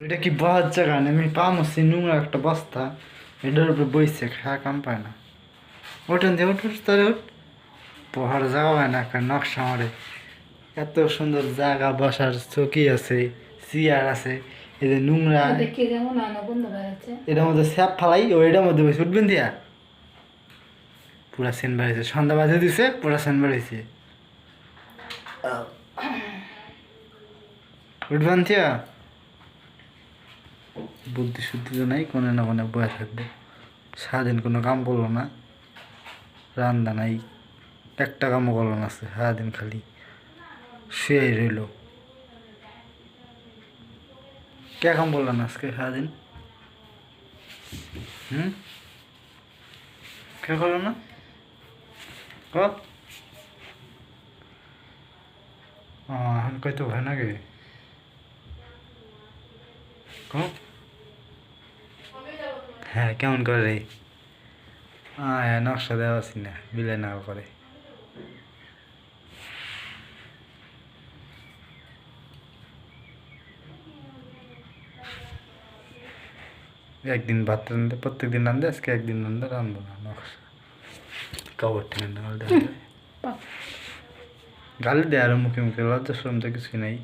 এটা কি বহার জায়গা? না আমি পামছি নোংরা একটা বস্তা। এটার উপরে বইছে খাওয়া কাম পায় না। ওঠেন দিয়ে উঠ তাহলে উঠ বহার জায়গা হয় না একটা নকশা মারে। এত সুন্দর জায়গা বসার চকি আছে চেয়ার আছে এই যে নোংরা। এটার মধ্যে স্যাপ ফালাই ও এটার মধ্যে বসে উঠবেন দিয়া। পুরা সেন বাড়িছে সন্ধ্যা বাজে দিছে পুরা সেন বাড়িছে উঠবেন দিয়া। বুদ্ধি শুদ্ধি তো নাই কোনে না কোনে বয়ে থাকবে। সারাদিন কোনো কাম করল না রান্না নাই, একটা কামও করল না সারাদিন খালি শুয়ে রইল। কে কাম করল না আজকে সারাদিন? হুম? কে করল না? ক? এখন কইতে ভয় নাকি ক? হ্যাঁ কেমন করে রে? হ্যাঁ নকশা দেওয়া আছি না বিলে না করে একদিন ভাত রান্ধে প্রত্যেক দিন রান্ধে আজকে একদিন রান্ধে রান্ধবো না নকশা। কবর ঠেঙে গালি দেয় আর মুখে মুখে লজ্জা শরম তো কিছুই নাই।